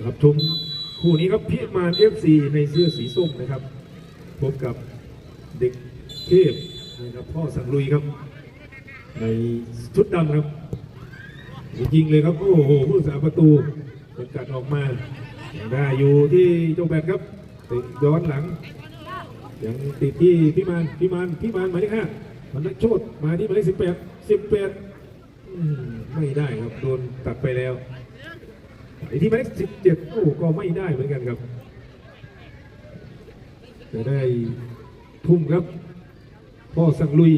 นะครับชมคู่นี้ครับพิมานเอฟซีในเสื้อสีส้มนะครับพบกับเด็กเทพนะครับพ่อสังลุยครับ ในชุดดำครับยิงเลยครับ โอ้โหผู้รักษาประตูสกัดออกมาได้อยู่ที่เจ้าแบทครับติดย้อนหลัง ยังติดที่พิมานพิมานพิมานหมายเลขห้ามันนักโชดมาที่หมายเลขสิบแปดสิบแปดไม่ได้ครับ โดนตัดไปแล้ว ไอ้ที่หมายเลขสิบเจ็ดโอ้ก็ไม่ได้เหมือนกันครับจะได้ทุ่มครับ พ่อสั่งลุย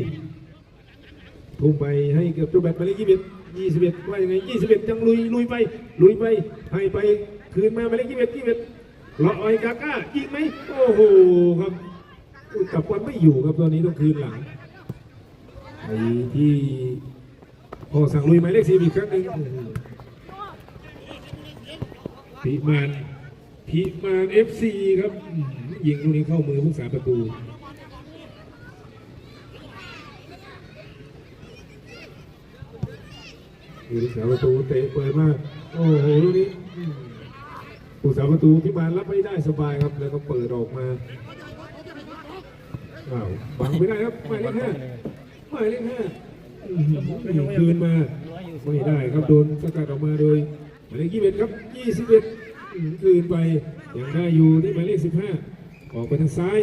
ทุ่มไปให้เกับเจ้าแบทหมายเลขยี่สิบเอ็ดยี่สิบเอ็ดว่ายังไงยี่สิบเอ็ดจังลุยลุยไป ลุยไปให้ไปคืนมาหมายเลขยี่สิบเอ็ดยี่สิบเอ็ดเลาะไอ้กาก้ายิงไหมโอ้โหครับกลับวันไม่อยู่ครับตอนนี้ต้องคืนหลังไอ้ที่พ่อสั่งลุยหมายเลขสี่อีกครั้งหนึ่ง พิมานพิมานเอฟซีครับยิงลูกนี้เข้ามือผู้สาประตูอยู่ที่เสาประตูเตะเปิดมาก โอ้โหลูกนี้ผู้สาประตูพิมานรับไม่ได้สบายครับ แล้วก็เปิดออกมาอ้าวบังไม่ได้ครับหมายเลขห้าหมายเลขห้าคืนมาไม่ได้ครับโดนสกัดออกมาโดยหมายเลขยี่สิบเอ็ดครับยี่สิบเอ็ด คืนไปยังได้อยู่ที่หมายเลขสิบห้าออกไปทางซ้าย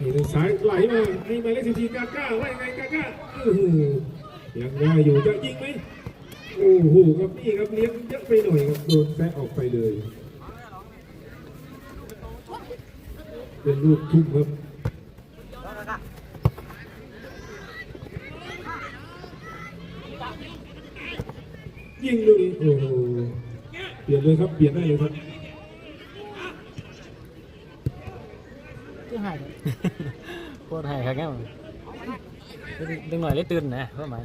นี่ทางซ้ายไหลมานี่หมายเลขสิบสี่กาก้าว่ายังไงกาก้าโอ้โหยังได้อยู่จะยิงไหมโอ้โหครับนี่ครับเลี้ยงเยอะไปหน่อยครับโดนแซะออกไปเลย เป็นลูกทุ่มครับยิงลูกนี้โอ้โห เปลี่ยนเลยครับ เปลี่ยนได้เลยครับก็หายโคตรหายครับแง่ดึงหน่อยเลยตื่นนะเพื่อหมาย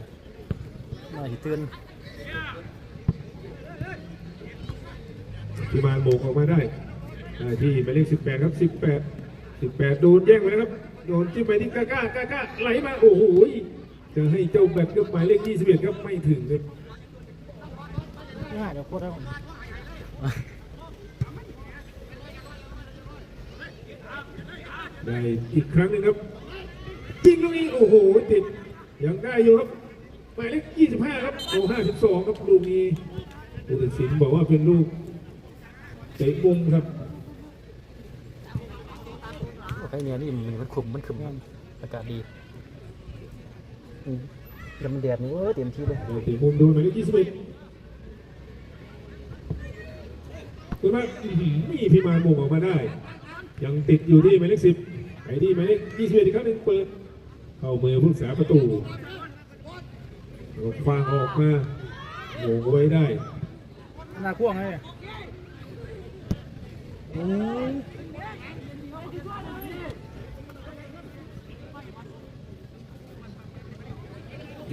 หน่อยสิตื่นที่มาโบกออกมาได้ได้ที่หมายเลขสิบแปดครับสิบแปดสิบแปดโดนแย่งไปแล้วครับโดนจิ้มไปที่กาก้ากาก้าไหลมาโอ้โหจะให้เจ้าแบตกับหมายเลขยี่สิบเอ็ดครับไม่ถึงครับก็หายแล้วโคตรครับ ได้อีกครั้งนึงครับจริงลูกนี้โอ้โหติดยังได้อยู่ครับหมายเลขยี่สิบห้าครับโอ้าสิบสองครับลูกนี้ผู้ตัดสินบอกว่าเป็นลูกเตะมุมครับไอเนี่ยนี่มันขุมมันขุมอากาศดีแล้วมันแดดนี่เออเต็มที่เลยเตะมุมดูหมายเลข21 คุณว่าอื้อหือมีพี่มานโมงออกมาได้ ยังติดอยู่ที่หมายเลขสิบไอ้ที่หมายเลขยี่สิบเอ็ดอีกครั้งหนึ่งเปิด เข้ามือผู้รักษาประตูแล้วก็ฟางออกมาโมงเอาไว้ได้หน้าพ่วงไง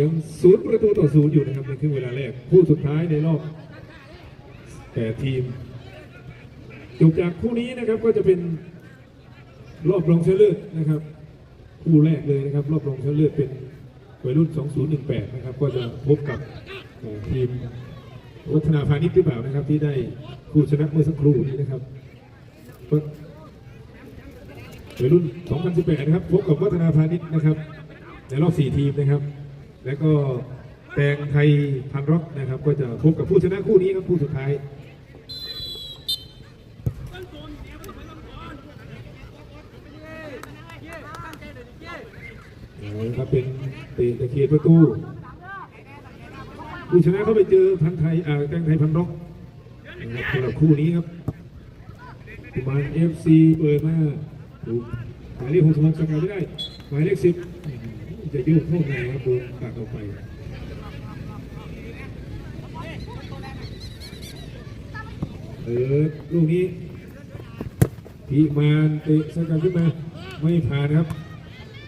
ยังศูนย์ประตูต่อศูนย์อยู่นะครับในครึ่งเวลาแรก คู่สุดท้ายในรอบแปดทีม จบจากคู่นี้นะครับก็จะเป็นรอบรองชนะเลิศนะครับ คู่แรกเลยนะครับ รอบรองชนะเลิศเป็นวัยรุ่น 2018 นะครับ ก็จะพบกับทีมวัฒนาพาณิชย์หรือเปล่านะครับ ที่ได้คู่ชนะเมื่อสักครู่นี้นะครับวัยรุ่น 2018 นะครับ พบกับวัฒนาพาณิชย์นะครับ ในรอบ 4 ทีมนะครับ แล้วก็แตงไทยพันร็อกนะครับ ก็จะพบกับผู้ชนะคู่นี้ครับคู่สุดท้าย โอ้ย ครับเป็นเตะตะเคียนประตูผู้ชนะเขาไปเจอพันไทยอ่าแตงไทยพันร็อกนะครับสำหรับคู่นี้ครับกุมารเอฟซีเปิดมาถูกหมายเลขหกสิบหกสกัดไม่ได้หมายเลขสิบจะยุ่งเข้าในครับโดนตัดออกไปเออลูกนี้พิมานเตะสกัดขึ้นมาไม่ผ่านครับ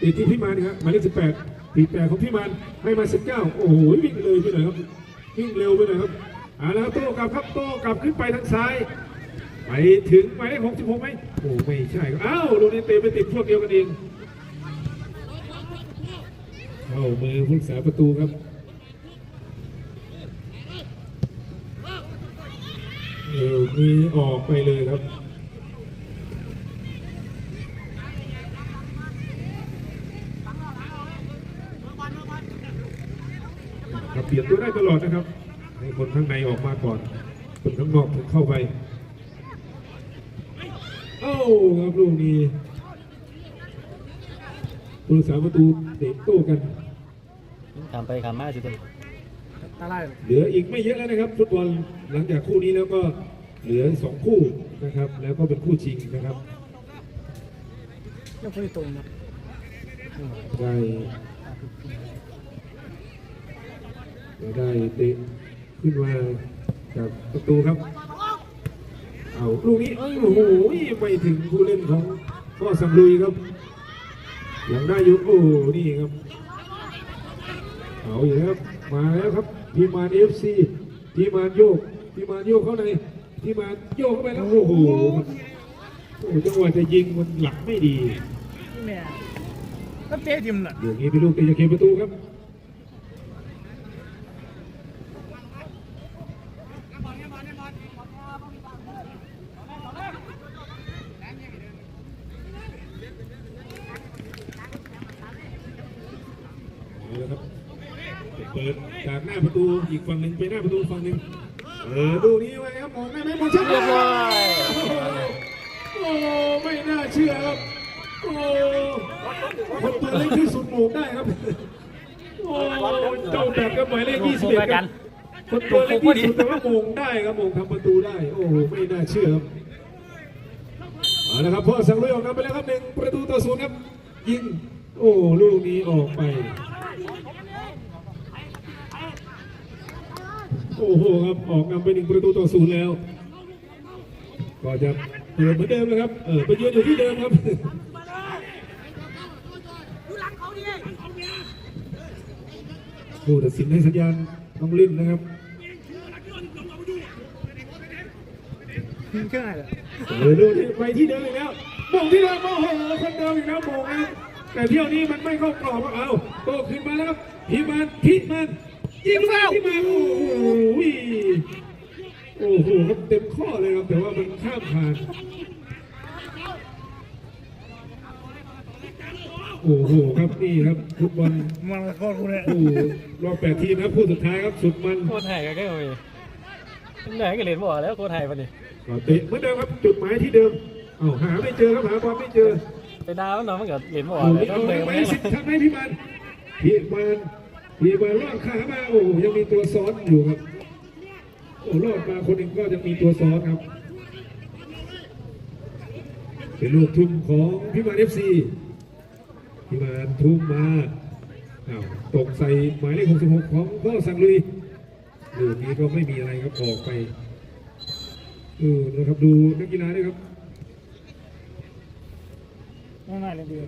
ติดที่พิมานครับหมายเลขสิบแปดปีแปดของพิมานให้มาสิบเก้าโอ้โหวิ่งเลยไปหน่อยครับวิ่งเร็วไปหน่อยครับเอาละครับโต้กลับครับโต้กลับขึ้นไปทางซ้ายไปถึงหมายเลขหกสิบหกไหมโอ้ไม่ใช่ครับอ้าวลูกนี้เตะไปติดพวกเดียวกันเองเข้ามือผู้รักษาประตูครับเอวนี้ออกไปเลยครับ ครับเปลี่ยนตัวได้ตลอดนะครับ ให้คนข้างในออกมาก่อน คนข้างนอกถึงเข้าไป เอ้าครับลูกนี้ผู้รักษาประตูเตะโต้กันขามไปขามมาสิเต็มตาไล่เหลืออีกไม่เยอะแล้วนะครับฟุตบอลหลังจากคู่นี้แล้วก็เหลือสองคู่นะครับ แล้วก็เป็นคู่ชิงนะครับยังพูดตรงนะได้ ได้เตะขึ้นมาจากประตูครับ เอาลูกนี้โอ้โหไม่ถึงผู้เล่นของพ่อสังลุยครับยังได้อยู่โอ้โหนี่ครับเอาอยู่แล้วครับมาแล้วครับทีมมานเอฟซีทีมมานโยกทีมมานโยกเข้าในทีมมานโยกเข้าไปแล้วโอ้โหครับโอ้โหจังหวะจะยิงมันหลักไม่ดีแม่ก็เตะทิมน่ะเดี๋ยวนี้เป็นลูกตีจากเขตประตูครับเอาละครับ เปิดจากหน้าประตู อีกฝั่งหนึ่งไปหน้าประตูฝั่งหนึ่งเออดูนี้ไว้ครับมองได้ไหมมองชัดเรียบร้อยโอ้โหไม่น่าเชื่อครับโอ้คนตัวเล็กที่สุดโมงได้ครับโอ้เจ้าแบบกับหมายเลขรวม21ตัวคกัรันบคนตัวเล็กที่สุดแต่ว่าโมงได้ครับโมงทำประตูได้ โอ้โหไม่น่าเชื่อครับเอาละครับพ่อสังลุยออกนำไปแล้วครับหนึ่งประตูต่อศูนย์ครับยิงโอ้ลูกนี้ออกไป โอ้โหครับออกนำไปหนึ่งประตูต่อศูนย์แล้ว ก็จะเปิดเหมือนเดิมนะครับเออไปยืนอยู่ที่เดิมครับผู้ตัดสินให้สัญญาณต้องลิ้นนะครับเครื่อเออดูที่ไปที่เดิมอีกแล้วโมงที่เดิมโอ้โหคนเดิมอีกแล้วโมงนะแต่เที่ยวนี้มันไม่เข้ากรอบครับเอาโตขึ้นมาแล้วครับพิมันพิมัน ยิงแล้วพิมันโอ้โหโอ้โหครับเต็มข้อเลยครับแต่ว่ามันข้ามผ่านโอ้โหครับนี่ครับฟุตบอลมันโคตรกูเนี่ยผู้รอบแปดทีมนะครับผู้สุดท้ายครับสุดมันโคตรไทยก็แค่โอ้ยไหนก็เรียนบอกแล้วโคตรไทยปะนี่ก็เตะเหมือนเดิมครับจุดหมายที่เดิมเอาหาไม่เจอครับหาบอลไม่เจอไปดาวน้องมันก็เรียนบอกเอาเลยเอาต้องไปเดินไปไปสิทำให้พี่มันพี่มัน พี่มันรอดขามาโอ้ยังมีตัวซ้อนอยู่ครับโอ้รอดมาคนหนึ่งก็ยังมีตัวซ้อนครับ เป็นลูกทุ่มของพี่มันเอฟซีพี่มันทุ่มมาอ้าวตกใส่หมายเลข66 ของพ่อสังลุยลูกนี้ก็ไม่มีอะไรครับออกไปเออนะครับดูนักกีฬาด้วยครับง่ายเลยเดีย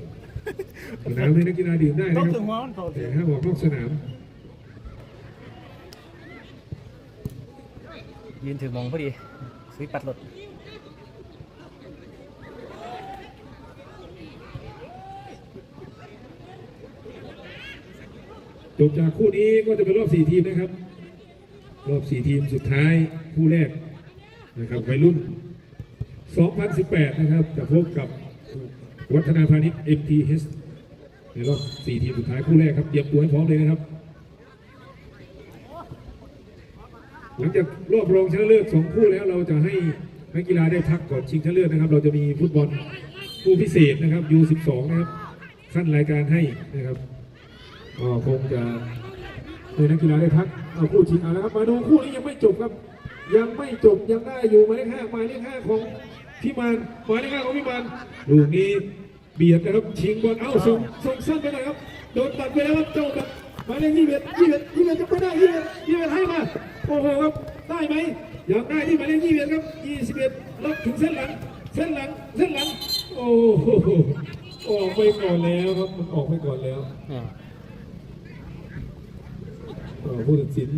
วน้ำให้นักกีฬาดื่มได้ต้อนะงคถึรับงหัวมันโผล่แต่ห้ามออกนอกสนามยืนถึงมองพอดีซื้อปัดรถจบจากคู่นี้ก็จะเป็นรอบสี่ทีมนะครับ รอบสี่ทีมสุดท้ายคู่แรกนะครับวัยรุ่น 2018 นะครับจะพบกับ วัฒนาพาณิชย์ MTH ในรอบสี่ทีมสุดท้ายคู่แรกครับเตรียมตัวให้พร้อมเลยนะครับ หลังจากรอบรองชนะเลิศสองคู่แล้วเราจะให้นักกีฬาได้พักก่อนชิงชนะเลิศนะครับ เราจะมีฟุตบอลคู่พิเศษนะครับ U12 นะครับขั้นรายการให้นะครับก็คงจะให้นักกีฬาได้พักเอาคู่ชิงเอาแล้วครับมาดูคู่นี้ยังไม่จบครับ ยังไม่จบยังได้อยู่หมายเลขห้าหมายเลขห้าของ พี่มานหมายเลขห้าของพี่มานลูกนี้เบียดนะครับชิงบอลเอ้าส่งส่งสั้นไปหน่อยครับโดนตัดไปแล้วครับเจ้าแบบหมายเลขยี่สิบเอ็ดยี่สิบเอ็ดยี่สิบเอ็ดจะไม่ได้ยี่สิบเอ็ดยี่สิบเอ็ดให้มาโอ้โหครับได้ไหมอยังได้ที่หมายเลขยี่สิบเอ็ดครับยี่สิบเอ็ดรับถึงเส้นหลังเส้นหลังเส้นหลังโอ้โหออกไปก่อนแล้วครับมันออกไปก่อนแล้ว เนี่ยเอ่อผู้ตัดสิน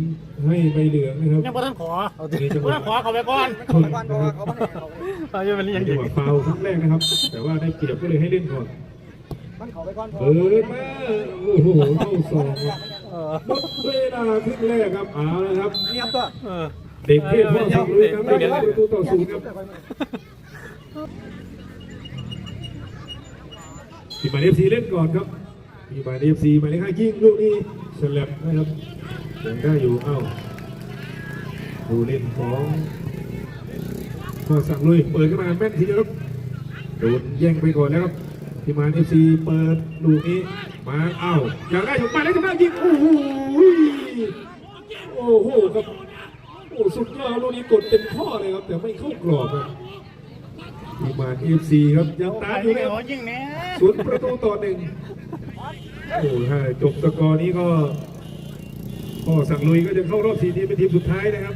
ให้ใบเหลืองนะครับยังบ่ทันขอเอาดินี่จังหบ่วะทันขอเขาไปก่อนชนนะครับเอาอยู่เป็นยังจัดีงหวะฟาวล์ครั้งแรกนะครับ แต่ว่าได้เปรียบก็เลยให้เล่นก่อนมันขอไปก่อนเปิดมาโอ้โหเข้าสองครับเออหมดเวลาครึ่งแรกครับเอาละครับนี่ครับตัวเออเด็กเทพพ่อสั่งลุยครับได้ประตูต่อศูนย์ครับทีมมาเอฟซีเล่นก่อนครับทีมมาเอฟซีหมายเลขห้ายิงลูกนี้ สลับนะครับยังได้อยู่เอ้าดูเล่นของพ่อสั่งลุยเปิดขึ้นมาแม่นทีเดียวครับโดนแย่งไปก่อนแล้วครับทีมมาเอฟซีเปิดลูกนี้มาเอ้าอยากได้อยู่มาแล้วจะมายิงโอ้โหโอ้โหครับโอ้สุดยอดลูกนี้กดเต็มข้อเลยครับแต่ไม่เข้ากรอบครับทีมงานเอฟซีครับยังตามอยู่ไม่นะคขอรับยิงแน่ศูนย์ประตูต่อหนึ่ง โอ้ถ้าจบสกอร์นี้ก็ก็สั่งลุยก็จะเข้ารอบสี่ทีมเป็นทีมสุดท้ายนะครับ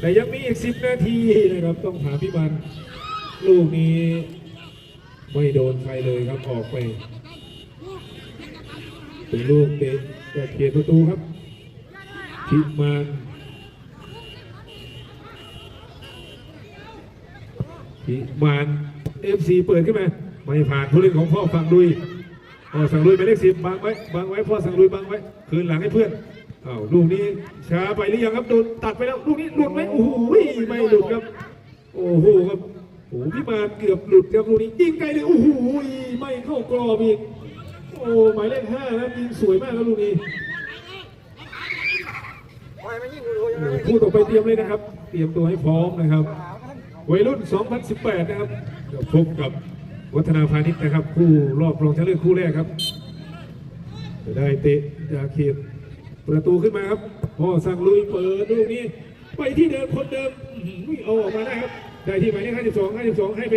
แต่ยังมีอีกสิบนาทีนะครับ ต้องถามพี่บันลูกนี้ไม่โดนใครเลยครับออกไปเป็นลูกเตะแต่เปลี่ยนประตูครับทีมงานพิมานเอฟซีเปิดขึ้นมาไม่ผ่านผู้เล่นของพ่อฝั่งลุย พ่อสั่งลุยไปเลขสิบบังไว้บังไว้พ่อสั่งลุยบังไว้ คืนหลังให้เพื่อนอ้าวลูกนี้ช้าไปหรือยังครับโดนตัดไปแล้วลูกนี้หลุดไหมโอ้โหไม่หลุดครับ โอ้โหครับโอ้โหพี่มาเกือบหลุดครับลูกนี้ยิงไกลเลยโอ้โหไม่เข้ากรอบอีกโอ้หมายเลขห้านะยิงสวยมากครับลูกนี้โอ้โหคู่ต่อไปเตรียมเลยนะครับ เตรียมตัวให้พร้อมนะครับ วัยรุ่น 2018 นะครับพบกับ วัฒนาพาณิชย์นะครับ คู่รอบรองชนะเลิศคู่แรกครับจะได้เตะจากเขตประตูขึ้นมาครับพ่อสั่งลุยเปิดลูกนี้ ไปที่เดิมคนเดิมไม่เอาออกมาได้ครับได้ที่หมายเลข52 52 ให้ไป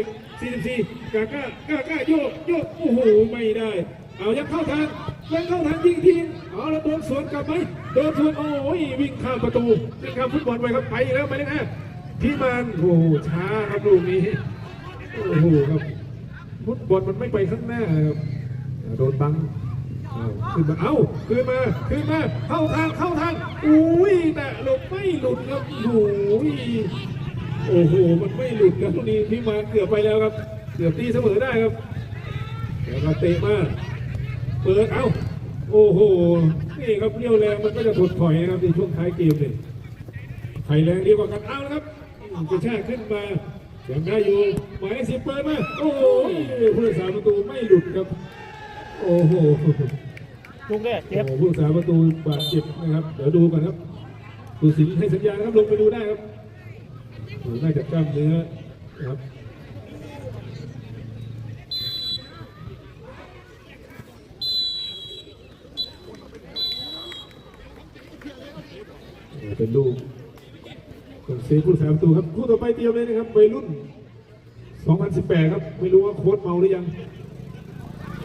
44กาก้ากาก้าโยกโยกโอ้โหไม่ได้ เอายังเข้าทางยังเข้าทางยิงทีเอาแล้วโดนสวนกลับไหมโดนสวนโอ้ยวิ่งข้ามประตูวิ่งข้ามฟุตบอลไปครับไปอีกแล้วหมายเลขห้าพี่มันโอ้โหช้าครับลูกนี้โอ้โหครับ ฟุตบอลมันไม่ไปข้างหน้าครับโดนบังขึ้นมา เอ้าขึ้นมาขึ้นมา เข้าทาง เข้าทาง อุ้ยแต่หลบไม่หลุดครับโอ้ยโอ้โห มันไม่หลุดครับลูกนี้พี่มันเกือบไปแล้วครับ เกือบตีเสมอได้ครับแล้วก็เตะมาเปิด เอ้า โอ้โห นี่ครับเรี่ยวแรงมันก็จะถดถอยนะครับในช่วงท้ายเกมเลยไฟแรงดีกว่ากัน เอาละครับกระชากขึ้นมา ยังได้อยู่หมายเลขสิบเปิดมาโอ้โหผู้รักษาประตูไม่หลุดครับ โอ้โหลูกแรกโอ้เจ็บโหผู้รักษาประตูบาดเจ็บนะครับ เดี๋ยวดูกันครับผู้สิงห์ให้สัญญาณนะครับลงไปดูได้ครับโอ้โหน่าจะกล้ามเนื้อนะครับโอ้โหเป็นลูก ส่งเสียงผู้สาประตูครับคู่ต่อไปเตรียมเลยนะครับวัยรุ่น 2018 ครับ ไม่รู้ว่าโค้ชเมาหรือยัง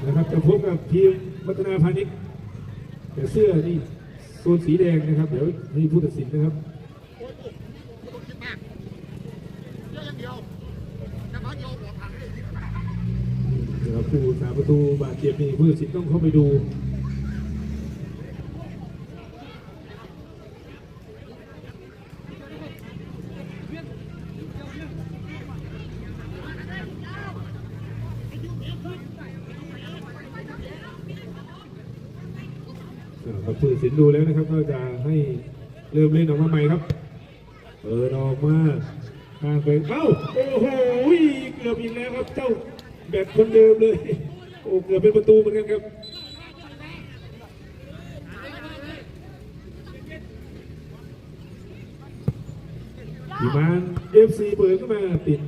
นะครับจะพบกับทีมพัฒนาพาณิชย์แต่เสื้อนี่โซนสีแดงนะครับ เดี๋ยวให้ผู้ตัดสินนะครับนะครับผู้สาประตูบาดเจ็บนี่ผู้ตัดสินต้องเข้าไปดู อ่าครับผู้ตัด สินดูแล้วนะครับ ก็จะให้เริ่มเล่นออกมาใหม่ครับ เปิดออกมาข้างไปเอ้าโอ้โหเกือบอีกแล้วครับ เจ้าแบบคนเดิมเลย โอ้เกือบเป็นประตูเหมือนกันครับดีมานเอฟซีเปิดขึ้นมาติด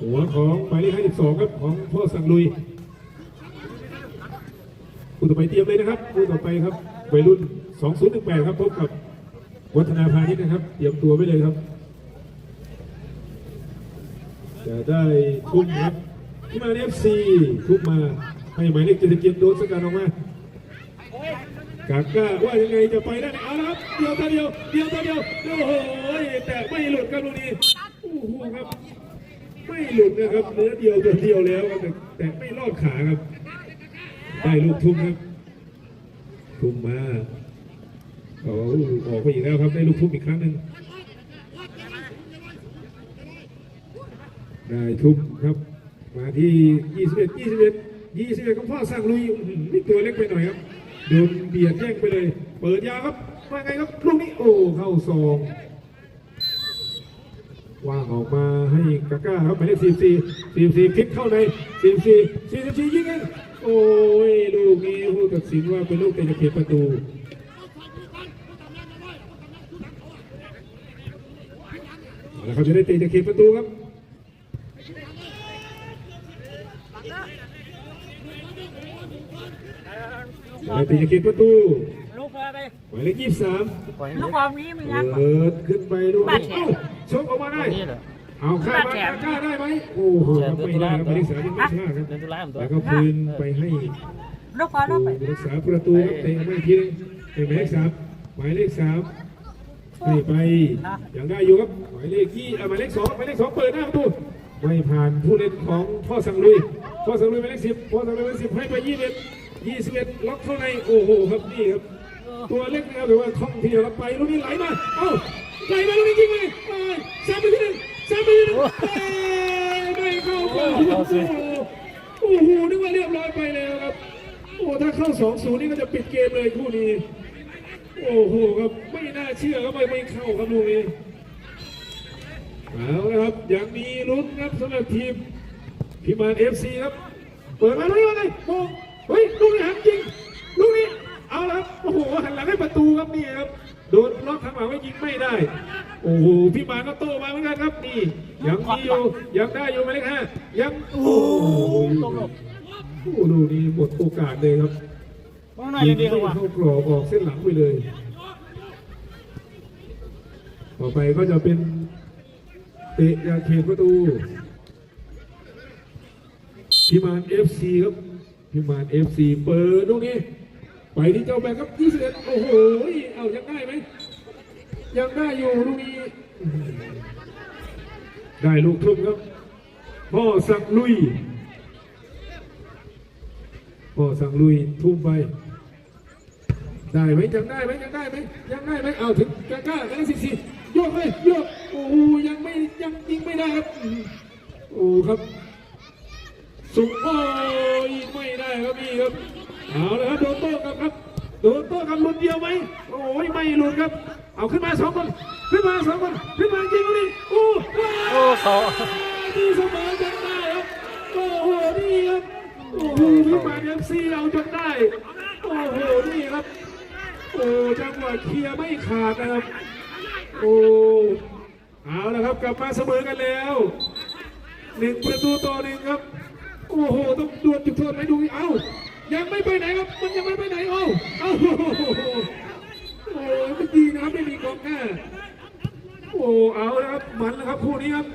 หัวของหมายเลข52ครับของพ่อสังลุยคู่ต่อไปเตรียมเลยนะครับคู่ต่อไปครับ วัยรุ่น 2018 ครับพบกับวัฒนาพาณิชย์นะครับ เตรียมตัวไว้เลยครับ จะได้ทุ่มครับที่มาเอฟซีทุบมาให้หมายเลข77โดนสกัดออกมากาก้าว่ายังไงจะไปได้ไหมเอาละครับเดียวตาเดียวเดียวตาเดียวโอ้โหแต่ไม่หลุดครับลูกนี้โอ้โหครับไม่หลุดนะครับเนื้อเดียวตัวเดียวแล้วครับแต่แต่ไม่รอดขาครับได้ลูกทุ่มครับ ทุ่มมาโอ้โหออกไปอีกแล้วครับ ได้ลูกทุ่มอีกครั้งหนึ่งได้ทุ่มครับ มาที่ 21 21 21ของพ่อสั่งลุยอื้อหือนี่ตัวเล็กไปหน่อยครับ โดนเบียดแย่งไปเลย เปิดยาครับว่าไงครับลูกนี้โอ้เข้าซองว่างออกมาให้กาก้าครับหมายเลขสี่สี่สี่สี่พลิกเข้าในสี่สี่สี่สี่ยิงเอง โอ้ยลูกนี้ผู้ตัดสินว่าเป็นลูกเตะเขตประตูเอาละครับจะได้เตะจากเขตประตูครับจะได้เตะจากเขตประตูลูกมาไปหมายเลขยี่สิบสามปล่อยให้ลูเล็กกความนี้มันยักษ์เปิดขึ้นไปดูบาดแขนเอ้าชกออกมาได้นี่แหละ เอาข้ามมาข้าได้ไหมโอ้โหไม่ได้ครับหมายเลขสามยังไม่ชนะครับเดินตุลาผมตัวแล้วก็คืนไปให้ลูกความลูกไปผู้รักษาประตูครับเตะไม่ทีนึงเตะหมายเลขสามหมายเลขสามให้ไปยังได้อยู่ครับหมายเลขยี่เอ่อหมายเลขสองหมายเลขสองเปิดหน้าประตูไม่ผ่านผู้เล่นของพ่อสังลุยพ่อสังลุยหมายเลขสิบพ่อสังลุยหมายเลขสิบให้ไปยี่สิบเอ็ดยี่สิบเอ็ดล็อกเข้าในโอ้โหครับนี่ครับตัวเล็กนะครับหรือว่าคล่องทีเดียวแล้วไปลูกนี้ไหลมาเอ้าไหลมาลูกนี้จริงไหมเไปที่หนึ่งเอ้ยไม่เข้าโอ้โหโอ้โหนึกว่าเรียบร้อยไปแล้วครับ โอ้ถ้าเข้าสองศูนย์นี่ก็จะปิดเกมเลยคู่นี้ โอ้โหครับไม่น่าเชื่อครับไม่ไม่เข้าครับลูกนี้เอาละครับยังมีลุ้นครับสำหรับทีมพิมานเอฟซีครับ เปิดมาลูกนี้ว่าไงมองเฮ้ยลูกนี้หักจริงลูกนี้เอาละครับโอ้โหหันหลังให้ประตูครับนี่ครับ โดนล็อกข้างหลังไว้ยิงไม่ได้ โอ้โหพี่มาก็โตมาเหมือนกันครับนี่ยังมีอยู่ยังได้อยู่ไหมเลขห้ายังโอ้โหโอ้โหลูกนี้หมดโอกาสเลยครับว่าหน่อยยิงดีไม่ว่าเข้ากรอบออกเส้นหลังไปเลย ต่อไปก็จะเป็นเตะจากเขตประตูพิมานเอฟซีครับพิมานเอฟซีเปิดลูกนี้ ไปที่เจ้าแบงครับ21โอ้โห เอายังได้ไหม ยังได้อยู่ลูกนี้ ได้ลูกทุ่มครับ พ่อสังลุย พ่อสังลุยทุ่มไป ได้ไหมยังได้ไหมยังได้ไหมยังได้ไหมเอาถึงกล้ากล้ากันสิบสี่โยกเลยโยก โอ้โหยังไม่ยังยิงไม่ได้ครับ โอ้ครับ สุกโอ้ยไม่ได้ครับนี่ครับ เอาเลยครับโดนโต้กลับครับโดนโต้กลับหลุดเดียวไหมโอ้ยไม่หลุดครับ เอาขึ้นมาสองคนขึ้นมาสองคนขึ้นมาจริงดิโอ้ว้าวโอ้เขาที่เสมอจนได้ครับโอ้โหนี่ครับโอ้โหพี่ปานเอฟซีเอาจนได้โอ้โหนี่ครับโอ้จังหวะเคลียร์ไม่ขาดนะครับโอ้เอาละครับกลับมาเสมอกันแล้วหนึ่งประตูต่อหนึ่งครับโอ้โหต้องดวลจุดโทษไหมดูเอ้า ยังไม่ไปไหนครับ มันยังไม่ไปไหน เอ้าเอ้าโอ้โหโอ้โหมันดีนะครับไม่มีกองหน้าโอ้เอาแล้วครับมันแล้วครับคู่นี้ครับ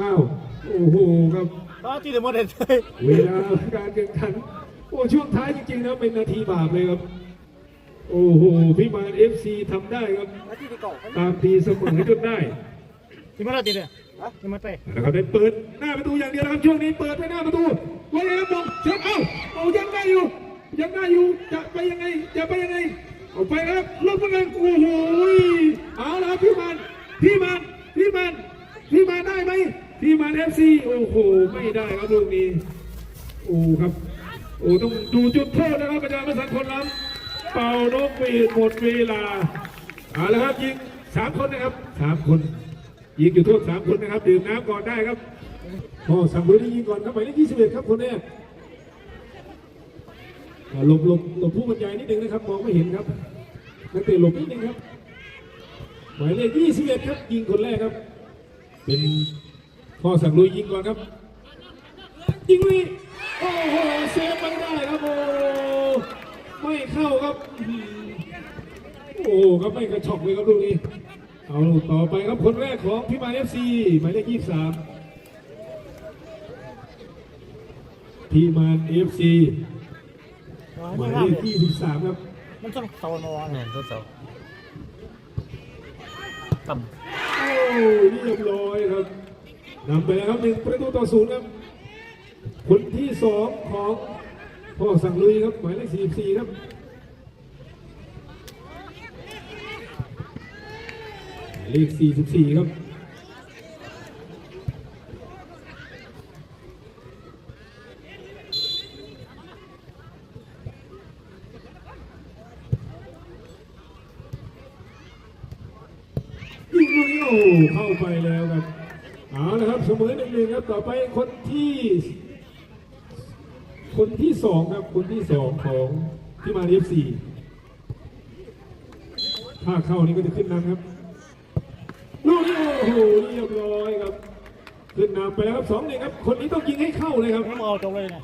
อ้าวโอ้โหครับตอนที่เดมอนเดนเลยเวลาการแข่งขันโอ้ช่วงท้ายจริงๆนะเป็นนาทีบาปเลยครับ โอ้โหพี่มานเอฟซีทำได้ครับตามตีเสมอจนได้ที่มันอะไรเนี่ยที่มั นไปนะครับได้เปิดหน้าประตูอย่างเดียวนะครับช่วงนี้เปิดไปหน้าประตูวันนี้ครับองเช็คเอ้าเอายังได้อยู่ ยังได้อยู่จะไปยังไงจะไปยังไงเอาไปครับลบเหมือนกันโอ้โหเอาละครับพี่มานพี่มานพี่มานพี่มานได้ไหมพี่มานเอฟซีโอ้โหไม่ได้ครับลูกนี้โอ้ครับโอ้ต้องดูจุดโทษนะครับอาจารย์ประสันคนล้ำเป่านกหวีดหมดเวลาเอาละครับยิงสามคนนะครับสามคน ยิงจุดโทษสามคนนะครับดื่มน้ำก่อนได้ครับพ่อสังบุรียิงก่อนครับหมายเลขยี่สิบเอ็ดครับคนแรกหลบหลบหลบผู้บรรยายนิดนึงนะครับมองไม่เห็นครับนักเตะหลบนิดนึงครับหมายเลขยี่สิบเอ็ดครับยิงคนแรกครับ เป็นพ่อสังลุยยิงก่อนครับ ยิงลุยโอ้โหเซฟไม่ได้ครับโอ้ไม่เข้าครับ โอ้ครับไม่กระชอกเลยครับลูกนี้ เอาต่อไปครับคนแรกของพิมานเอฟซีหมายเลขยี่สามพิมานเอฟซีหมายเลขยี่สิบสามครับมันต้องโซนอนเนี่ยตัวเสาต่โอ้ยเรียบร้อยครับนำไปแล้วครับหนึ่งประตูต่อศูนย์ครับคนที่สองของพ่อสั่งลุยครับหมายเลขสี่สี่ครับ หมาย เลขสี่สิบสี่ครับยิงลูกนี้โอ้เข้าไปแล้วครับเอาละครับเสมอหนึ่งหนึ่งครับต่อไปคนที่ คนที่สองครับคนที่สองของที่มาเอฟซีถ้าเข้านี่ก็จะขึ้นนำครับ เรียบร้อยครับ ขึ้นนำไปแล้วครับสองหนึ่งครับ คนนี้ต้องยิงให้เข้าเลยครับผมเอาจบเลยเนี่ย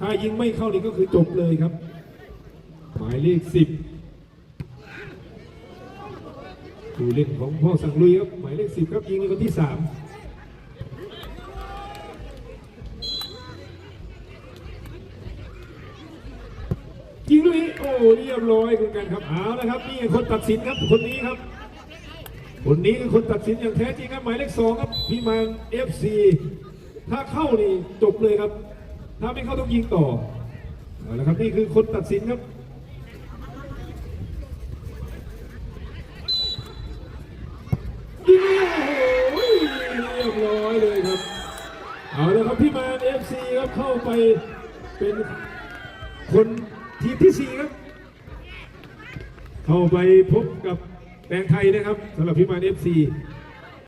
ถ้ายิงไม่เข้านี่ก็คือจบเลยครับ หมายเลขสิบผู้เล่นของพ่อสังลุยครับ หมายเลขสิบครับยิงในคนที่สามยิงลูกนี้โอ้เรียบร้อยคุณกันครับเอาละครับ นี่คนตัดสินครับคนนี้ครับ คนนี้คือคนตัดสินอย่างแท้จริงครับหมายเลขสองครับพี่มานเอฟซีถ้าเข้านี่จบเลยครับ ถ้าไม่เข้าต้องยิงต่อเอาละครับนี่คือคนตัดสินครับยิงโอ้โหเรียบร้อยเลยครับ เอาละครับพี่มานเอฟซีครับเข้าไปเป็นคนทีมที่สี่ครับ เข้าไปพบกับ แดงไทยนะครับสำหรับพิมานเอฟซี